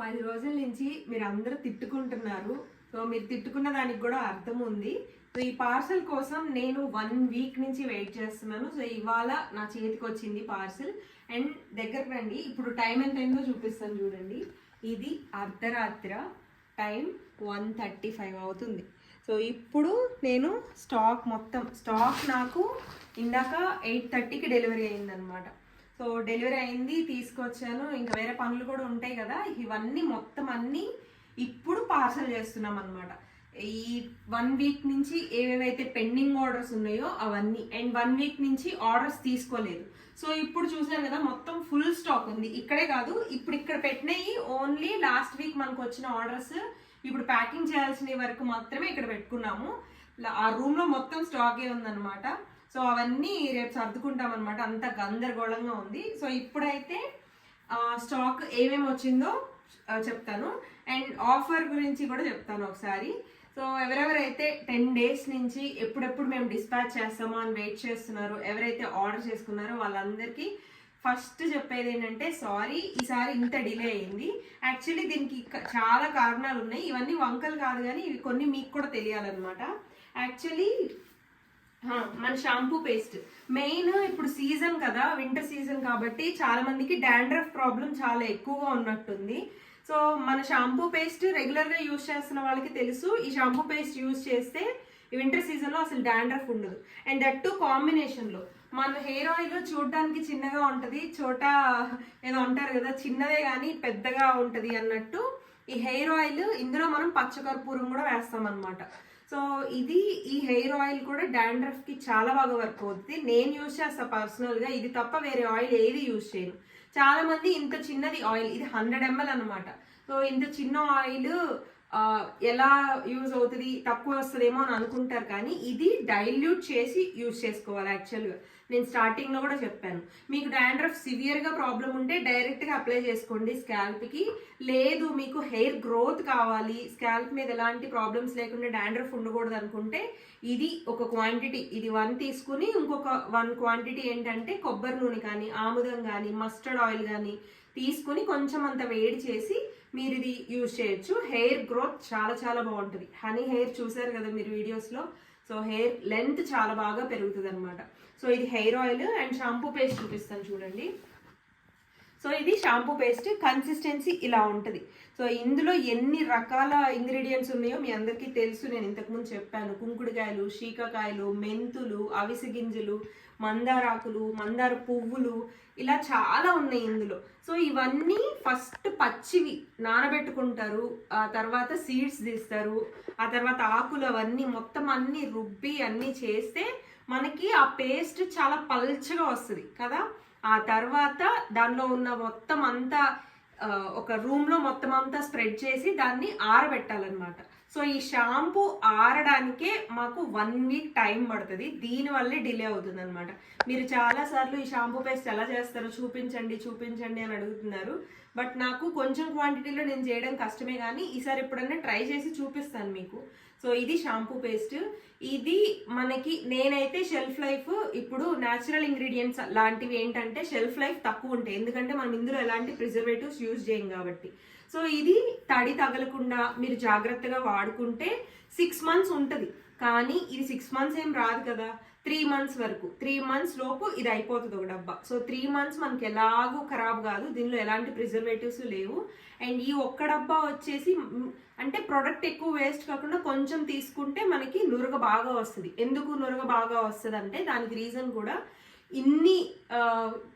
పది రోజుల నుంచి మీరు అందరూ తిట్టుకుంటున్నారు. సో మీరు తిట్టుకున్న దానికి కూడా అర్థం ఉంది. సో ఈ పార్సల్ కోసం నేను వన్ వీక్ నుంచి వెయిట్ చేస్తున్నాను. సో ఇవాళ నా చేతికి వచ్చింది పార్సల్. అండ్ దగ్గరకు రండి. ఇప్పుడు టైం ఎంత అయిందో చూపిస్తాను చూడండి. ఇది అర్ధరాత్ర. టైం వన్ థర్టీ ఫైవ్ అవుతుంది. సో ఇప్పుడు నేను స్టాక్ మొత్తం స్టాక్ నాకు ఇందాక ఎయిట్ థర్టీకి డెలివరీ అయిందనమాట సో డెలివరీ అయింది తీసుకొచ్చాను. ఇంకా వేరే పనులు కూడా ఉంటాయి కదా ఇవన్నీ మొత్తం అన్నీ ఇప్పుడు పార్సల్ చేస్తున్నాం అనమాట ఈ వన్ వీక్ నుంచి ఏవేవైతే పెండింగ్ ఆర్డర్స్ ఉన్నాయో అవన్నీ. అండ్ వన్ వీక్ నుంచి ఆర్డర్స్ తీసుకోలేదు. సో ఇప్పుడు చూసారు కదా మొత్తం ఫుల్ స్టాక్ ఉంది. ఇక్కడే కాదు ఇప్పుడు ఇక్కడ పెట్టినవి ఓన్లీ లాస్ట్ వీక్ మనకు వచ్చిన ఆర్డర్స్. ఇప్పుడు ప్యాకింగ్ చేయాల్సిన వరకు మాత్రమే ఇక్కడ పెట్టుకున్నాము. ఆ రూమ్లో మొత్తం స్టాకే ఉందన్నమాట. సో అవన్నీ రేపు సర్దుకుంటాం అనమాట అంత గందరగోళంగా ఉంది. సో ఇప్పుడైతే స్టాక్ ఏమేమి వచ్చిందో చెప్తాను. అండ్ ఆఫర్ గురించి కూడా చెప్తాను ఒకసారి. సో ఎవరెవరైతే టెన్ డేస్ నుంచి ఎప్పుడెప్పుడు మేము డిస్పాచ్ చేస్తామో అని వెయిట్ చేస్తున్నారో ఎవరైతే ఆర్డర్ చేసుకున్నారో వాళ్ళందరికీ ఫస్ట్ చెప్పేది ఏంటంటే సారీ ఈసారి ఇంత డిలే అయింది. యాక్చువల్లీ దీనికి చాలా కారణాలు ఉన్నాయి. ఇవన్నీ వంకలు కాదు కానీ ఇవి కొన్ని మీకు కూడా తెలియాలన్నమాట. యాక్చువల్లీ మన షాంపూ పేస్ట్. మెయిన్ ఇప్పుడు సీజన్ కదా వింటర్ సీజన్ కాబట్టి చాలా మందికి డాండ్రఫ్ ప్రాబ్లం చాలా ఎక్కువగా ఉన్నట్టుంది. సో మన షాంపూ పేస్ట్ రెగ్యులర్గా యూజ్ చేస్తున్న వాళ్ళకి తెలుసు. ఈ షాంపూ పేస్ట్ యూజ్ చేస్తే ఈ వింటర్ సీజన్లో అసలు డాండ్రఫ్ ఉండదు. అండ్ దట్ టు కాంబినేషన్లో మన హెయిర్ ఆయిల్ చూడడానికి చిన్నగా ఉంటుంది చోట ఏదో అంటారు కదా చిన్నదే కానీ పెద్దగా ఉంటుంది అన్నట్టు ఈ హెయిర్ ఆయిల్ ఇందులో మనం పచ్చకర్పూరం కూడా వేస్తాం అనమాట సో ఇది ఈ హెయిర్ ఆయిల్ కూడా డాండ్రఫ్కి చాలా బాగా వర్క్ అవుతుంది. నేను యూజ్ చేస్తా పర్సనల్గా. ఇది తప్ప వేరే ఆయిల్ ఏది యూజ్ చేయను. చాలా మంది ఇంత చిన్నది ఆయిల్ ఇది హండ్రెడ్ ఎంఎల్ అనమాట సో ఇంత చిన్న ఆయిల్ ఎలా యూజ్ అవుతుంది తక్కువ వస్తుందేమో అని అనుకుంటారు కానీ ఇది డైల్యూట్ చేసి యూజ్ చేసుకోవాలి యాక్చువల్గా నేను స్టార్టింగ్లో కూడా చెప్పాను. మీకు డాండ్రఫ్ సివియర్గా ప్రాబ్లం ఉంటే డైరెక్ట్గా అప్లై చేసుకోండి స్కాల్ప్కి లేదు మీకు హెయిర్ గ్రోత్ కావాలి స్కాల్ప్ మీద ఎలాంటి ప్రాబ్లమ్స్ లేకుండా డాండ్రఫ్ ఉండకూడదు అనుకుంటే ఇది ఒక క్వాంటిటీ ఇది వన్ తీసుకుని ఇంకొక వన్ క్వాంటిటీ ఏంటంటే కొబ్బరి నూనె కానీ ఆముదం కానీ మస్టర్డ్ ఆయిల్ కానీ తీసుకుని కొంచెం అంత వేడి చేసి మీరు ఇది యూజ్ చేయొచ్చు. హెయిర్ గ్రోత్ చాలా చాలా బాగుంటుంది. హనీ హెయిర్ చూసారు కదా మీరు వీడియోస్లో సో హెయిర్ లెంత్ చాలా బాగా పెరుగుతుంది అనమాట సో ఇది hair oil and shampoo paste చూపిస్తాను చూడండి. సో ఇది షాంపూ పేస్ట్ కన్సిస్టెన్సీ ఇలా ఉంటుంది. సో ఇందులో ఎన్ని రకాల ఇంగ్రీడియంట్స్ ఉన్నాయో మీ అందరికీ తెలుసు. నేను ఇంతకుముందు చెప్పాను కుంకుడుకాయలు శీకాకాయలు మెంతులు అవిసె గింజలు మందారాకులు మందార పువ్వులు ఇలా చాలా ఉన్నాయి ఇందులో. సో ఇవన్నీ ఫస్ట్ పచ్చివి నానబెట్టుకుంటారు ఆ తర్వాత సీడ్స్ తీస్తారు ఆ తర్వాత ఆకులు అవన్నీ మొత్తం అన్నీ రుబ్బి అన్నీ చేస్తే మనకి ఆ పేస్ట్ చాలా పల్చగా వస్తుంది కదా. ఆ తర్వాత దానిలో ఉన్న మొత్తం అంతా ఒక రూమ్లో మొత్తం అంతా స్ప్రెడ్ చేసి దాన్ని ఆరబెట్టాలన్నమాట. సో ఈ షాంపూ ఆరడానికే మాకు వన్ వీక్ టైం పడుతుంది. దీనివల్లే డిలే అవుతుంది అనమాట మీరు చాలా సార్లు ఈ షాంపూ పేస్ట్ ఎలా చేస్తారో చూపించండి చూపించండి అని అడుగుతున్నారు. బట్ నాకు కొంచెం క్వాంటిటీలో నేను చేయడం కష్టమే కానీ ఈసారి ఎప్పుడన్నా ట్రై చేసి చూపిస్తాను మీకు. సో ఇది షాంపూ పేస్ట్. ఇది మనకి నేనైతే షెల్ఫ్ లైఫ్ ఇప్పుడు న్యాచురల్ ఇంగ్రీడియంట్స్ లాంటివి ఏంటంటే షెల్ఫ్ లైఫ్ తక్కువ ఉంటాయి. ఎందుకంటే మనం ఇందులో ఎలాంటి ప్రిజర్వేటివ్స్ యూజ్ చేయం కాబట్టి. సో ఇది తడి తగలకుండా మీరు జాగ్రత్తగా వాడుకుంటే సిక్స్ మంత్స్ ఉంటుంది. కానీ ఇది సిక్స్ మంత్స్ ఏం రాదు కదా. త్రీ మంత్స్ వరకు. త్రీ మంత్స్ లోపు ఇది అయిపోతుంది ఒక డబ్బా. సో త్రీ మంత్స్ మనకి ఎలాగూ ఖరాబ్ కాదు. దీనిలో ఎలాంటి ప్రిజర్వేటివ్స్ లేవు. అండ్ ఈ ఒక్క డబ్బా వచ్చేసి అంటే ప్రొడక్ట్ ఎక్కువ వేస్ట్ కాకుండా కొంచెం తీసుకుంటే మనకి నురగ బాగా వస్తుంది. ఎందుకు నురగ బాగా వస్తుంది అంటే దానికి రీజన్ కూడా ఇన్ని ఆ,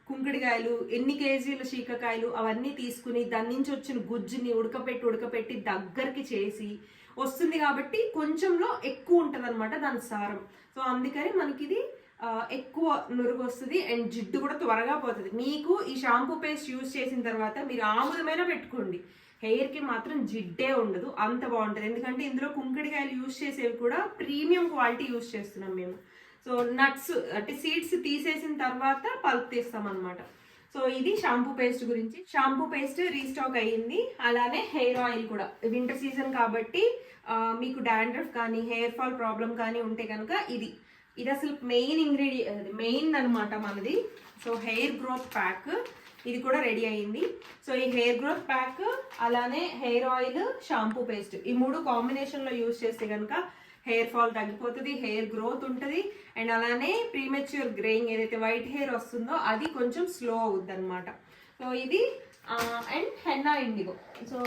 కుంకుడికాయలు ఎన్ని కేజీల శీకకాయలు అవన్నీ తీసుకుని దాని నుంచి వచ్చిన గుజ్జుని ఉడకపెట్టి ఉడకపెట్టి దగ్గరికి చేసి వస్తుంది కాబట్టి కొంచెంలో ఎక్కువ ఉంటుంది అనమాట దాని సారం. సో అందుకని మనకి ఇది ఎక్కువ నురుగు వస్తుంది. అండ్ జిడ్డు కూడా త్వరగా పోతుంది. మీకు ఈ షాంపూ పేస్ట్ యూజ్ చేసిన తర్వాత మీరు ఆముదమైనా పెట్టుకోండి. హెయిర్కి మాత్రం జిడ్డే ఉండదు. అంత బాగుంటుంది. ఎందుకంటే ఇందులో కుంకుడికాయలు యూజ్ చేసేవి కూడా ప్రీమియం క్వాలిటీ యూజ్ చేస్తున్నాం మేము. సో నట్స్ అంటే సీడ్స్ తీసేసిన తర్వాత పల్ప్ తీస్తాం అనమాట సో ఇది షాంపూ పేస్ట్ గురించి. షాంపూ పేస్ట్ రీస్టాక్ అయ్యింది. అలానే హెయిర్ ఆయిల్ కూడా. వింటర్ సీజన్ కాబట్టి మీకు డాండ్రఫ్ కానీ హెయిర్ ఫాల్ ప్రాబ్లం కానీ ఉంటే కనుక ఇది. ఇది అసలు మెయిన్ ఇంగ్రీడియంట్ మెయిన్ అనమాట మనది సో హెయిర్ గ్రోత్ ప్యాక్ ఇది కూడా రెడీ అయింది. సో ఈ హెయిర్ గ్రోత్ ప్యాక్ అలానే హెయిర్ ఆయిల్ షాంపూ పేస్ట్ ఈ మూడు కాంబినేషన్లో యూజ్ చేస్తే కనుక హెయిర్ ఫాల్ తగ్గిపోతుంది హెయిర్ గ్రోత్ ఉంటుంది. అండ్ అలానే ప్రీమెచ్యూర్ గ్రేయింగ్ ఏదైతే వైట్ హెయిర్ వస్తుందో అది కొంచెం స్లో అవుద్ది అనమాట సో ఇది అండ్ హెన్నా ఇండిగో సో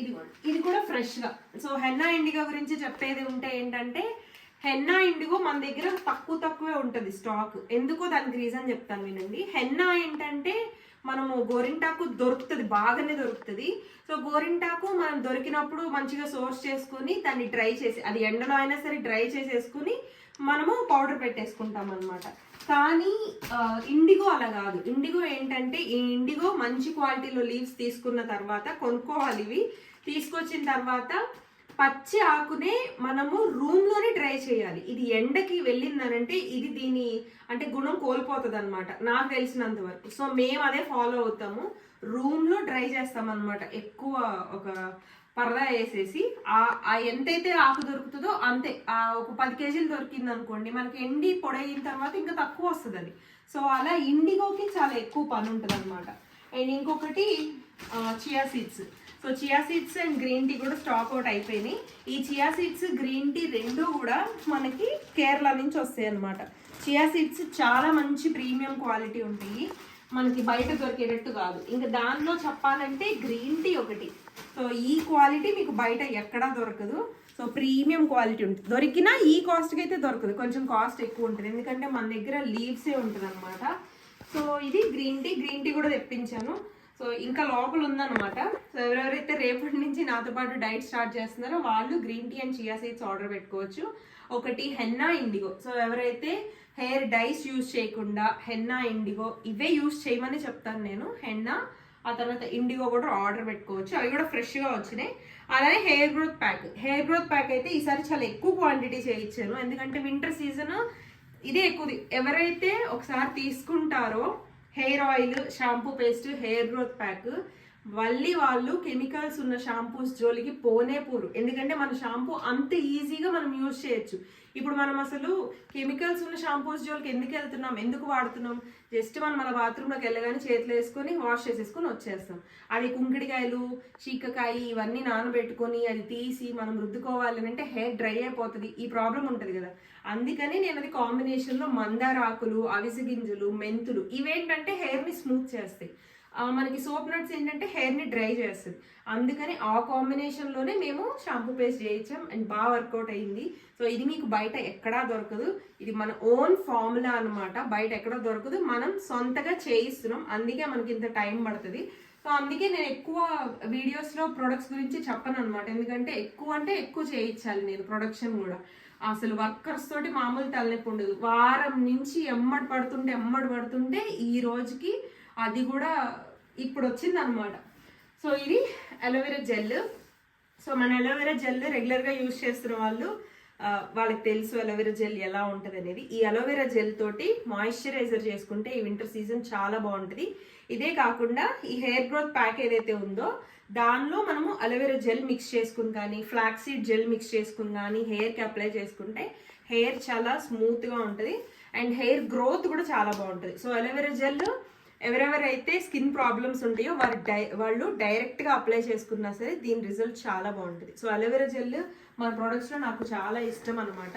ఇది కూడా ఇది కూడా ఫ్రెష్గా సో హెన్నా ఇండిగో గురించి చెప్పేది ఉంటే ఏంటంటే హెన్నా ఇండిగో మన దగ్గర తక్కువ తక్కువే ఉంటుంది స్టాక్ ఎందుకో దానికి రీజన్ చెప్తాను వినండి. హెన్నా ఏంటంటే మనము గోరింటాకు దొరుకుతుంది బాగానే దొరుకుతుంది. సో గోరింటాకు మనం దొరికినప్పుడు మంచిగా సోర్స్ చేసుకుని దాన్ని డ్రై చేసి అది ఎండలో అయినా సరే డ్రై చేసేసుకుని మనము పౌడర్ పెట్టేసుకుంటాం అనమాట కానీ ఇండిగో అలా కాదు. ఇండిగో ఏంటంటే ఈ ఇండిగో మంచి క్వాలిటీలో లీవ్స్ తీసుకున్న తర్వాత కొనుక్కోవాలి ఇవి. తీసుకొచ్చిన తర్వాత పచ్చి ఆకునే మనము రూమ్లోనే డ్రై చేయాలి. ఇది ఎండకి వెళ్ళిందనంటే ఇది దీని అంటే గుణం కోల్పోతుంది అనమాట నాకు తెలిసినంత వరకు. సో మేము అదే ఫాలో అవుతాము. రూమ్లో డ్రై చేస్తామన్నమాట. ఎక్కువ ఒక పరదా వేసేసి ఆ ఆ ఎంతైతే ఆకు దొరుకుతుందో అంతే. ఆ ఒక పది కేజీలు దొరికింది అనుకోండి మనకి ఎండి పొడైన తర్వాత ఇంకా తక్కువ వస్తుంది అది సో అలా ఇండిగోకి చాలా ఎక్కువ పని ఉంటుంది అనమాట అండ్ ఇంకొకటి chia seeds so chia seeds and green tea కూడా స్టాక్ అవుట్ అయిపోయినాయి. ఈ చియా సీడ్స్ గ్రీన్ టీ రెండు కూడా మనకి కేరళ నుంచి వస్తాయి అనమాట చియా సీడ్స్ చాలా మంచి ప్రీమియం క్వాలిటీ ఉంటాయి. మనకి బయట దొరికేటట్టు కాదు. ఇంకా దానిలో చెప్పాలంటే గ్రీన్ టీ ఒకటి. సో ఈ క్వాలిటీ మీకు బయట ఎక్కడా దొరకదు. సో ప్రీమియం క్వాలిటీ ఉంటుంది. దొరికినా ఈ కాస్ట్కి అయితే దొరకదు. కొంచెం కాస్ట్ ఎక్కువ ఉంటుంది. ఎందుకంటే మన దగ్గర లీవ్సే ఉంటుంది అనమాట సో ఇది గ్రీన్ టీ గ్రీన్ టీ కూడా తెప్పించాను. సో ఇంకా లోపల ఉందన్నమాట సో ఎవరెవరైతే రేపటి నుంచి నాతో పాటు డైట్ స్టార్ట్ చేస్తున్నారో వాళ్ళు green tea and chia seeds order పెట్టుకోవచ్చు. ఒకటి హెన్నా ఇండిగో. సో ఎవరైతే హెయిర్ డైస్ యూజ్ చేయకుండా హెన్నా ఇండిగో ఇవే యూజ్ చేయమని చెప్తాను నేను. హెన్నా ఆ తర్వాత ఇండిగో కూడా ఆర్డర్ పెట్టుకోవచ్చు. అవి కూడా ఫ్రెష్గా వచ్చినాయి. అలానే hair growth pack. Hair growth pack అయితే ఈసారి చాలా ఎక్కువ క్వాంటిటీ చేయించాను ఎందుకంటే వింటర్ సీజన్ ఇదే ఎక్కువది. ఎవరైతే ఒకసారి తీసుకుంటారో hair oil shampoo paste hair growth pack మళ్ళీ వాళ్ళు కెమికల్స్ ఉన్న షాంపూస్ జోలికి పోనే పోరు. ఎందుకంటే మన షాంపూ అంత ఈజీగా మనం యూజ్ చేయొచ్చు. ఇప్పుడు మనం అసలు కెమికల్స్ ఉన్న షాంపూస్ జోలికి ఎందుకు వెళ్తున్నాం? ఎందుకు వాడుతున్నాం? జస్ట్ మనం మన బాత్రూంలోకి వెళ్ళగానే చేతిలో వేసుకొని వాష్ చేసేసుకొని వచ్చేస్తాం. అది కుంకిడికాయలు చీకకాయ ఇవన్నీ నానబెట్టుకొని అది తీసి మనం రుద్దుకోవాలి అని అంటే హెయిర్ డ్రై అయిపోతుంది. ఈ ప్రాబ్లం ఉంటుంది కదా. అందుకని నేను అది కాంబినేషన్లో మందార ఆకులు అవిసె గింజలు మెంతులు ఇవేంటంటే హెయిర్ని స్మూత్ చేస్తాయి. మనకి సోప్ నట్స్ ఏంటంటే హెయిర్ని డ్రై చేస్తుంది. అందుకని ఆ కాంబినేషన్లోనే మేము షాంపూ పేస్ట్ చేయించాం అండ్ బాగా వర్కౌట్ అయింది. సో ఇది మీకు బయట ఎక్కడా దొరకదు. ఇది మన ఓన్ ఫార్ములా అన్నమాట. బయట ఎక్కడా దొరకదు. మనం సొంతగా చేయిస్తున్నాం. అందుకే మనకి ఇంత టైం పడుతుంది. సో అందుకే నేను ఎక్కువ వీడియోస్లో ప్రొడక్ట్స్ గురించి చెప్పను అనమాట ఎందుకంటే ఎక్కువ అంటే ఎక్కువ చేయించాలి నేను ప్రొడక్షన్ కూడా. అసలు వర్కర్స్ తోటి మామూలు తలనొప్పి ఉండదు. వారం నుంచి ఎమ్మడి పడుతుంటే ఎమ్మడి పడుతుంటే ఈ రోజుకి అది కూడా ఇప్పుడు వచ్చింది అనమాట సో ఇది అలోవెరా జెల్. సో మన అలోవెరా జెల్ రెగ్యులర్గా యూజ్ చేస్తున్న వాళ్ళు వాళ్ళకి తెలుసు అలోవెరా జెల్ ఎలా ఉంటుంది అనేది ఈ అలోవెరా జెల్ తోటి మాయిశ్చరైజర్ చేసుకుంటే ఈ వింటర్ సీజన్ చాలా బాగుంటుంది. ఇదే కాకుండా ఈ హెయిర్ గ్రోత్ ప్యాక్ ఏదైతే ఉందో దానిలో మనము అలోవెరా జెల్ మిక్స్ చేసుకుని కానీ ఫ్లాక్సీడ్ జెల్ మిక్స్ చేసుకుని కానీ హెయిర్కి అప్లై చేసుకుంటే హెయిర్ చాలా స్మూత్గా ఉంటుంది. అండ్ హెయిర్ గ్రోత్ కూడా చాలా బాగుంటుంది. సో అలోవెరా జెల్ ఎవరెవరైతే స్కిన్ ప్రాబ్లమ్స్ ఉంటాయో వారు డై వాళ్ళు డైరెక్ట్గా అప్లై చేసుకున్నా సరే దీని రిజల్ట్ చాలా బాగుంటుంది. సో అలోవెరా జెల్ మన ప్రొడక్ట్స్లో నాకు చాలా ఇష్టం అనమాట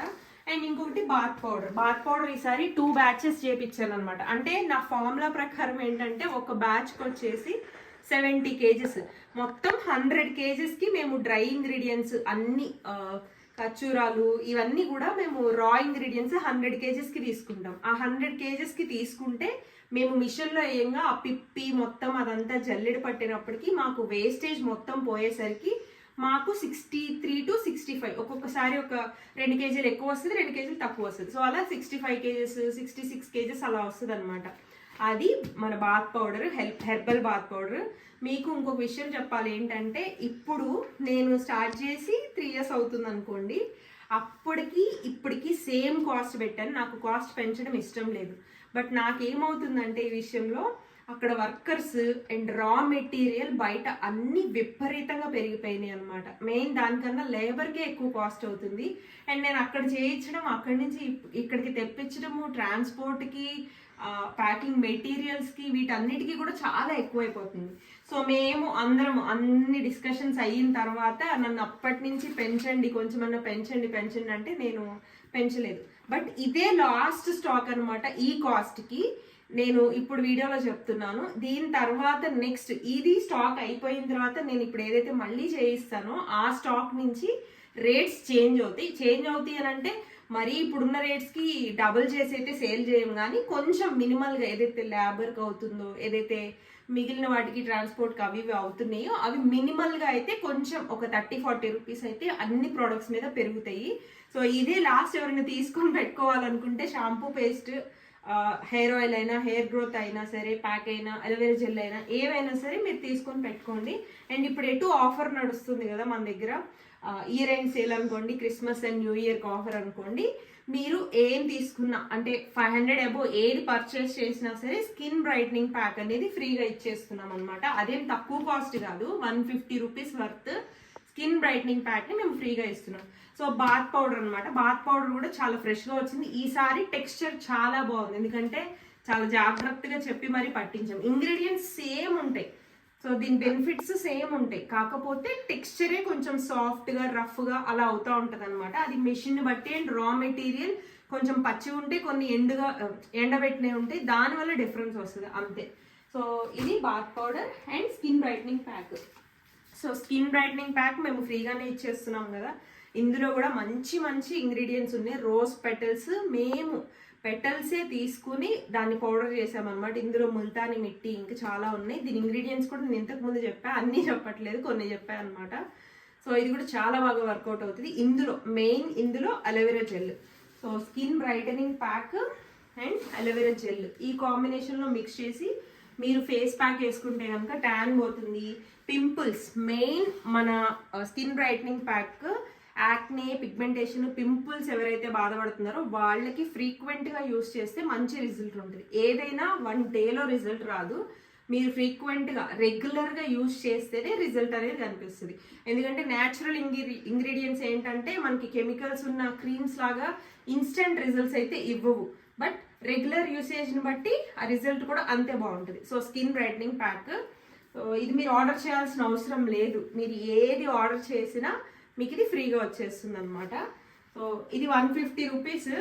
అండ్ ఇంకొకటి బాత్ పౌడర్ బాత్ పౌడర్ ఈసారి టూ బ్యాచెస్ చేపించాను అనమాట అంటే నా ఫార్ములా ప్రకారం ఏంటంటే ఒక బ్యాచ్కి వచ్చేసి సెవెంటీ కేజెస్ మొత్తం హండ్రెడ్ కేజెస్కి మేము డ్రై ఇంగ్రీడియంట్స్ అన్ని ఖర్చూరాలు ఇవన్నీ కూడా మేము రా ఇంగ్రీడియంట్స్ హండ్రెడ్ కేజెస్కి తీసుకుంటాం. ఆ హండ్రెడ్ కేజెస్కి తీసుకుంటే మేము మిషన్లో వేయంగా ఆ పిప్పి మొత్తం అదంతా జల్లెడ పట్టినప్పటికీ మాకు వేస్టేజ్ మొత్తం పోయేసరికి మాకు sixty three to sixty five ఒక్కొక్కసారి ఒక రెండు కేజీలు ఎక్కువ వస్తుంది రెండు కేజీలు తక్కువ వస్తుంది. సో అలా sixty five KGs sixty six KGs అలా వస్తుంది అనమాట అది మన bath powder help herbal bath powder మీకు ఇంకొక విషయం చెప్పాలి ఏంటంటే ఇప్పుడు నేను స్టార్ట్ చేసి త్రీ ఇయర్స్ అవుతుంది అనుకోండి అప్పటికి ఇప్పటికి సేమ్ కాస్ట్ పెట్టాను. నాకు కాస్ట్ పెంచడం ఇష్టం లేదు. బట్ నాకేమవుతుందంటే ఈ విషయంలో అక్కడ వర్కర్స్ అండ్ రా మెటీరియల్ బయట అన్ని విపరీతంగా పెరిగిపోయినాయి అనమాట మెయిన్ దానికన్నా లేబర్కే ఎక్కువ కాస్ట్ అవుతుంది. అండ్ నేను అక్కడ చేయించడం అక్కడి నుంచి ఇప్- ఇక్కడికి తెప్పించడము ట్రాన్స్పోర్ట్కి ప్యాకింగ్ మెటీరియల్స్కి వీటన్నిటికీ కూడా చాలా ఎక్కువైపోతుంది. సో మేము అందరం అన్ని డిస్కషన్స్ అయిన తర్వాత నన్ను అప్పటి నుంచి పెంచండి కొంచెమన్నా పెంచండి పెంచండి అంటే నేను పెంచలేదు. బట్ ఇదే లాస్ట్ స్టాక్ అనమాట ఈ కాస్ట్కి నేను ఇప్పుడు వీడియోలో చెప్తున్నాను. దీని తర్వాత నెక్స్ట్ ఇది స్టాక్ అయిపోయిన తర్వాత నేను ఇప్పుడు ఏదైతే మళ్ళీ చేయిస్తానో ఆ స్టాక్ నుంచి రేట్స్ చేంజ్ అవుతాయి. చేంజ్ అవుతాయి అని అంటే మరీ ఇప్పుడున్న రేట్స్కి డబుల్ చేసి అయితే సేల్ చేయం కానీ కొంచెం మినిమల్గా ఏదైతే లేబర్కి అవుతుందో ఏదైతే మిగిలిన వాటికి ట్రాన్స్పోర్ట్కి అవి ఇవి అవుతున్నాయో అవి మినిమల్గా అయితే కొంచెం ఒక థర్టీ ఫార్టీ రూపీస్ అయితే అన్ని ప్రోడక్ట్స్ మీద పెరుగుతాయి. సో ఇదే లాస్ట్ ఎవరైనా తీసుకొని పెట్టుకోవాలనుకుంటే షాంపూ పేస్ట్ హెయిర్ ఆయిల్ అయినా హెయిర్ గ్రోత్ అయినా సరే ప్యాక్ అయినా అలోవేరా జెల్ అయినా ఏవైనా సరే మీరు తీసుకొని పెట్టుకోండి. అండ్ ఇప్పుడు ఎటు ఆఫర్ నడుస్తుంది కదా మన దగ్గర. ఇయర్ ఎండ్ సేల్ అనుకోండి క్రిస్మస్ అండ్ న్యూ ఇయర్కి ఆఫర్ అనుకోండి మీరు ఏం తీసుకున్నా అంటే ఫైవ్ హండ్రెడ్ అబో ఏది పర్చేస్ చేసినా సరే స్కిన్ బ్రైట్నింగ్ ప్యాక్ అనేది ఫ్రీగా ఇచ్చేస్తున్నాం అనమాట అదేం తక్కువ కాస్ట్ కాదు one fifty rupees worth skin brightening ప్యాక్ని మేము ఫ్రీగా ఇస్తున్నాం. సో బాత్ పౌడర్ అనమాట బాత్ పౌడర్ కూడా చాలా ఫ్రెష్గా వచ్చింది. ఈసారి టెక్స్చర్ చాలా బాగుంది. ఎందుకంటే చాలా జాగ్రత్తగా చెప్పి మరీ పట్టించాం. ఇంగ్రీడియంట్స్ సేమ్ ఉంటాయి. సో దీని బెనిఫిట్స్ సేమ్ ఉంటాయి. కాకపోతే టెక్స్చరే కొంచెం సాఫ్ట్గా రఫ్గా అలా అవుతూ ఉంటుంది అనమాట అది మెషిన్ బట్టి అండ్ రా మెటీరియల్ కొంచెం పచ్చి ఉంటే కొన్ని ఎండుగా ఎండబెట్టినవి ఉంటాయి దానివల్ల డిఫరెన్స్ వస్తుంది. అంతే. సో ఇది bath powder and skin brightening pack so skin brightening pack మేము ఫ్రీగానే ఇచ్చేస్తున్నాం కదా. ఇందులో కూడా మంచి మంచి ఇంగ్రీడియంట్స్ ఉన్నాయి. రోజ్ పెటల్స్ మేము పెటల్సే తీసుకుని దాన్ని పౌడర్ చేసామన్నమాట. ఇందులో ముల్తాని మిట్టి ఇంకా చాలా ఉన్నాయి. దీని ఇంగ్రీడియంట్స్ కూడా నేను ఇంతకుముందు చెప్పా. అన్నీ చెప్పట్లేదు కొన్ని చెప్పాను అనమాట సో ఇది కూడా చాలా బాగా వర్కౌట్ అవుతుంది. ఇందులో మెయిన్ ఇందులో aloe vera gel so skin brightening pack and aloe vera gel. ఈ కాంబినేషన్లో మిక్స్ చేసి మీరు ఫేస్ ప్యాక్ వేసుకుంటే కనుక ట్యాన్ పోతుంది. పింపుల్స్ మెయిన్ మన skin brightening pack acne pigmentation pimples ఎవరైతే బాధపడుతున్నారో వాళ్ళకి ఫ్రీక్వెంట్గా యూస్ చేస్తే మంచి రిజల్ట్ ఉంటుంది. ఏదైనా వన్ డేలో రిజల్ట్ రాదు. మీరు ఫ్రీక్వెంట్గా రెగ్యులర్గా యూస్ చేస్తేనే రిజల్ట్ అనేది కనిపిస్తుంది. ఎందుకంటే న్యాచురల్ ఇంగ్రీ ఇంగ్రీడియంట్స్ ఏంటంటే మనకి కెమికల్స్ ఉన్న క్రీమ్స్ లాగా ఇన్స్టెంట్ రిజల్ట్స్ అయితే ఇవ్వవు. బట్ రెగ్యులర్ యూసేజ్ని బట్టి ఆ రిజల్ట్ కూడా అంతే బాగుంటుంది. So skin brightening pack. So ఇది మీరు ఆర్డర్ చేయాల్సిన అవసరం లేదు. మీరు ఏది ఆర్డర్ చేసినా మీకు ఇది ఫ్రీగా వచ్చేస్తుంది అనమాట సో ఇది వన్ ఫిఫ్టీ రూపీస్.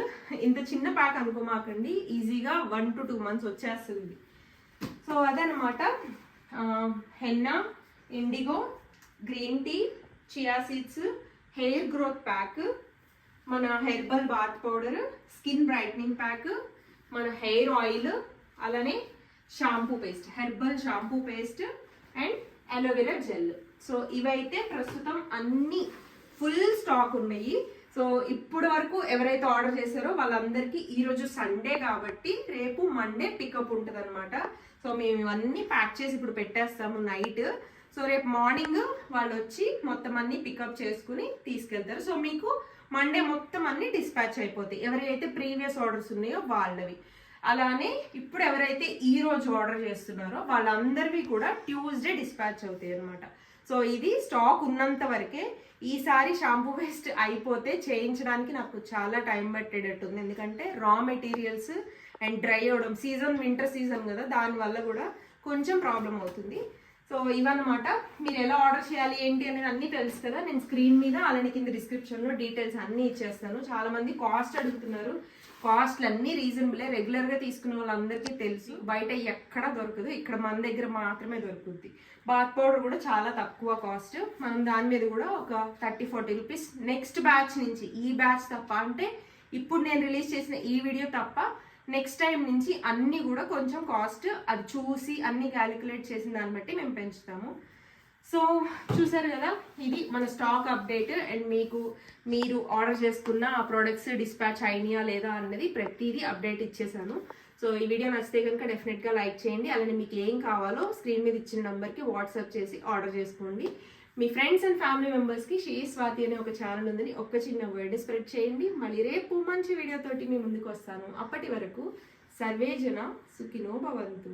ఇంత చిన్న ప్యాక్ అనుకోమాకండి. ఈజీగా వన్ టు టూ మంత్స్ వచ్చేస్తుంది. సో అదనమాట henna indigo green tea chia seeds hair growth pack మన herbal bath powder skin brightening pack మన హెయిర్ ఆయిల్ అలానే shampoo paste herbal shampoo paste and aloe vera gel. So ఇవైతే ప్రస్తుతం అన్ని full stock ఉన్నాయి. So ఇప్పటి వరకు ఎవరైతే ఆర్డర్ చేశారో వాళ్ళందరికీ ఈరోజు సండే కాబట్టి రేపు మండే పికప్ ఉంటుంది అనమాట సో మేము ఇవన్నీ ప్యాక్ చేసి ఇప్పుడు పెట్టేస్తాము నైట్. సో రేపు మార్నింగ్ వాళ్ళు వచ్చి మొత్తం అన్ని పికప్ చేసుకుని తీసుకెళ్తారు. సో మీకు మండే మొత్తం అన్ని డిస్పాచ్ అయిపోతాయి. ఎవరైతే ప్రీవియస్ ఆర్డర్స్ ఉన్నాయో వాళ్ళవి. అలానే ఇప్పుడు ఎవరైతే ఈ రోజు ఆర్డర్ చేస్తున్నారో వాళ్ళందరివి కూడా ట్యూస్డే డిస్పాచ్ అవుతాయి అనమాట సో ఇది స్టాక్ ఉన్నంత వరకే ఈసారి షాంపూ వేస్ట్ అయిపోతే చేయించడానికి నాకు చాలా టైం పట్టేటట్టుంది. ఎందుకంటే రా మెటీరియల్స్ అండ్ డ్రై అవడం సీజన్ వింటర్ సీజన్ కదా దానివల్ల కూడా కొంచెం ప్రాబ్లం అవుతుంది. సో ఇవన్నమాట. మీరు ఎలా ఆర్డర్ చేయాలి ఏంటి అనేది అన్నీ తెలుసు కదా. నేను స్క్రీన్ మీద అలానే కింద డిస్క్రిప్షన్లో డీటెయిల్స్ అన్నీ ఇచ్చేస్తాను. చాలా మంది కాస్ట్ అడుగుతున్నారు. కాస్ట్లు అన్నీ రీజనబులే రెగ్యులర్గా తీసుకునే వాళ్ళందరికీ తెలుసు. బయట ఎక్కడ దొరకదు. ఇక్కడ మన దగ్గర మాత్రమే దొరుకుద్ది. బాత్ పౌడర్ కూడా చాలా తక్కువ కాస్ట్ మనం దాని మీద కూడా ఒక thirty forty rupees next batch నుంచి ఈ బ్యాచ్ తప్ప. అంటే ఇప్పుడు నేను రిలీజ్ చేసిన ఈ వీడియో తప్ప నెక్స్ట్ టైం నుంచి అన్నీ కూడా కొంచెం కాస్ట్ అది చూసి అన్ని క్యాలిక్యులేట్ చేసిన దాన్ని బట్టి మేము పెంచుతాము. సో చూసారు కదా ఇది మన స్టాక్ అప్డేట్ అండ్ మీకు మీరు ఆర్డర్ చేసుకున్న ఆ ప్రోడక్ట్స్ డిస్పాచ్ అయినాయా లేదా అన్నది ప్రతిదీ అప్డేట్ ఇచ్చేసాను. సో ఈ వీడియో నచ్చితే కనుక డెఫినెట్గా లైక్ చేయండి. అలానే మీకు ఏం కావాలో స్క్రీన్ మీద ఇచ్చిన నెంబర్కి వాట్సాప్ చేసి ఆర్డర్ చేసుకోండి. మీ ఫ్రెండ్స్ అండ్ ఫ్యామిలీ మెంబర్స్కి శ్రీ స్వాతి అనే ఒక ఛానల్ ఉందని ఒక్క చిన్న వర్డ్ స్ప్రెడ్ చేయండి. మళ్ళీ రేపు మంచి వీడియోతోటి మీ ముందుకు వస్తాను. అప్పటి వరకు సర్వేజన సుఖినో భవంతు.